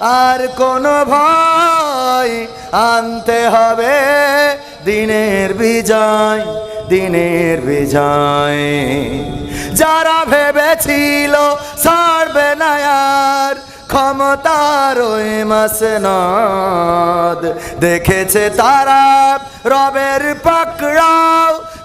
আর কোনো ভয় আনতে হবে। দিনের বিজয় দিনের বিজয়। যারা ভেবেছিল ছাড়বে না আর, ক্ষমতার ওই মাসনদ। দেখেছে তারা রবের পাকড়াও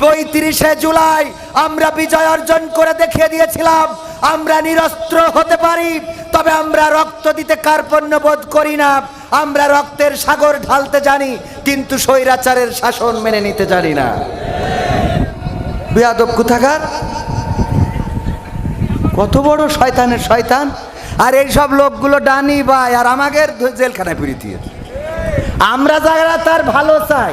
পঁয়ত্রিশে জুলাই আমরা বিজয় অর্জন করে দেখিয়ে দিয়েছিলাম, আমরা নিরস্ত্র হতে পারি, তবে আমরা রক্ত দিতে কার্পণ্য বোধ করি না, আমরা রক্তের সাগর ঢালতে জানি, কিন্তু স্বৈরাচারের শাসন মেনে নিতে জানি না। বেয়াদব কোথাকার? কত বড় শয়তানের শয়তান। আর এই সব লোকগুলো ডানি ভাই আর আমাদের জেলখানায় পুরি দিয়ে আমরা যারা তার ভালো চাই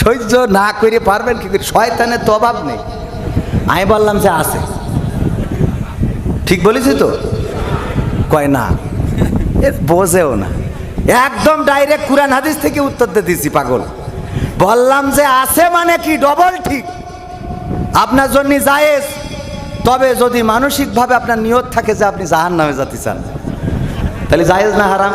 সহ্য না করে পারবেন কি করে? শয়তানের তো অভাব নেই। আমি বললাম যে আছে। ঠিক বলেছি তো? কয় না বোঝেও না। একদম ডাইরেক্ট কুরআন হাদিস থেকে উত্তর দিয়ে দিছি পাগল। বললাম যে আছে মানে কি? ডবল ঠিক। আপনার জন্য জায়েজ। তবে যদি মানসিকভাবে আপনার নিয়ত থাকে যে আপনি জাহান নামে যেতে চান, তাহলে জায়েজ না হারাম?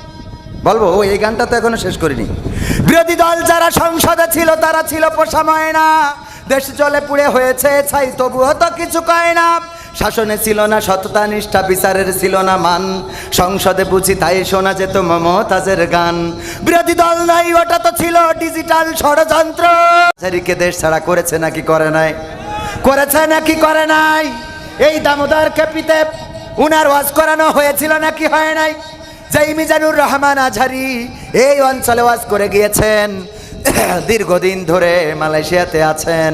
বলব, ও, এই গানটা তো এখনও শেষ করিনি। বিরোধী দল যারা সংসদে ছিল, তারা ছিল পোষা ময়না। দেশ জলে পুড়ে হয়েছে ছাই, তবুও তো কিছু কয় না। শাসনে ছিল না সততা, নিষ্ঠা, বিচারের ছিল না মান। সংসদে বুঝি তাই শোনা যেত মমতাজের গান। বিরোধী দল নাই, ওটা তো ছিল ডিজিটাল ষড়যন্ত্র। জারিকে দেশ ছাড়া করেছে নাকি করে নাই? করেছে নাকি করে নাই? এই দামোদর কেপিতে উনার ওয়াজ করানো হয়েছিল নাকি হয় নাই? যেই মিজানুর রহমান আঝারি এই অঞ্চলে ওয়াজ করে গিয়েছেন, দীর্ঘদিন ধরে মালয়েশিয়াতে আছেন।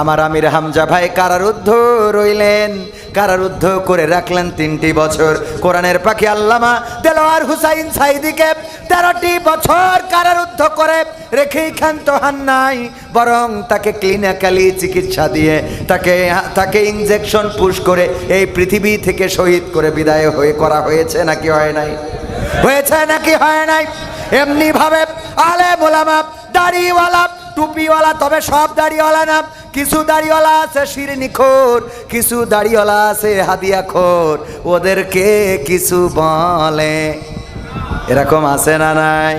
আমার আমির হামজা ভাই কারারুদ্ধ রইলেন, কারারুদ্ধ করে রাখলেন তিনটি বছর। কোরআনের পাখি আল্লামা দেলোয়ার হুসাইন সাইদিকে তেরোটি বছর কারারুদ্ধ করে রেখেই ক্ষান্ত হান নাই, বরং তাকে ক্লিনিক্যালি চিকিৎসা দিয়ে তাকে তাকে ইনজেকশন পুশ করে এই পৃথিবী থেকে শহীদ করে বিদায় হয়ে, করা হয়েছে নাকি হয় নাই? হয়েছে নাকি হয় নাই? এমনি ভাবে আলে মোলামা, দাড়িওয়ালা, টুপিওয়ালা, তবে সব দাড়িওয়ালা না কিছু দাড়িওয়ালা আছে শিরনিখোর কিছু দাড়িওয়ালা আছে হাদিয়া হাদিয়াখোর ওদেরকে কিছু বলে। এরকম আছে না নাই?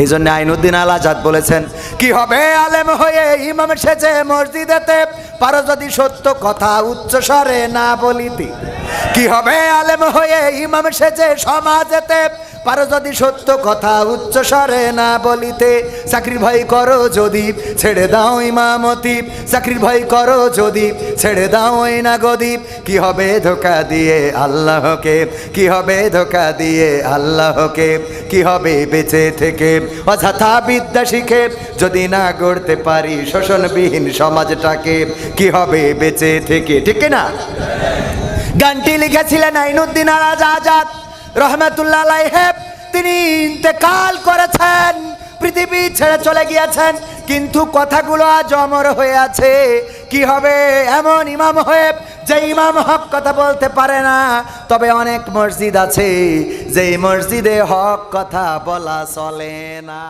এই জন্য আইনুদ্দিন আল আজাদ বলেছেন, কি হবে আলেম হয়ে ইমাম সেজে মসজিদেতে? পারো যদি সত্য কথা উচ্চস্বরে না বলিতি। কি হবে আলেম হয়ে ইমাম সেজে সমাজেতে? পারো যদি সত্য কথা উচ্চ স্বরে না বলিতে। চাকরির ভয় করো যদি, ছেড়ে দাও ইমামতি। চাকরির ভয় করো যদি, ছেড়ে দাও ওই না গদীপ কি হবে ধোকা দিয়ে আল্লাহকে? কি হবে ধোকা দিয়ে আল্লাহকে? কি হবে বেঁচে থেকে? অযথা বিদ্যা শিখে যদি না গড়তে পারি শোষণবিহীন সমাজটাকে, কি হবে বেঁচে থেকে? ঠিক না গানটি লিখেছিলেন আইনুদ্দিন আলাজ আজাদ। রহমতুল্লাহ আলাইহে তিনি ইন্তেকাল করেছেন, পৃথিবী ছেড়ে চলে গিয়েছেন, কিন্তু কথাগুলো আজ অমর হয়ে আছে। কি হবে এমন ইমাম হয়ে যে ইমাম হক কথা বলতে পারে না। তবে অনেক মসজিদ আছে যে মসজিদে হক কথা বলা চলে না।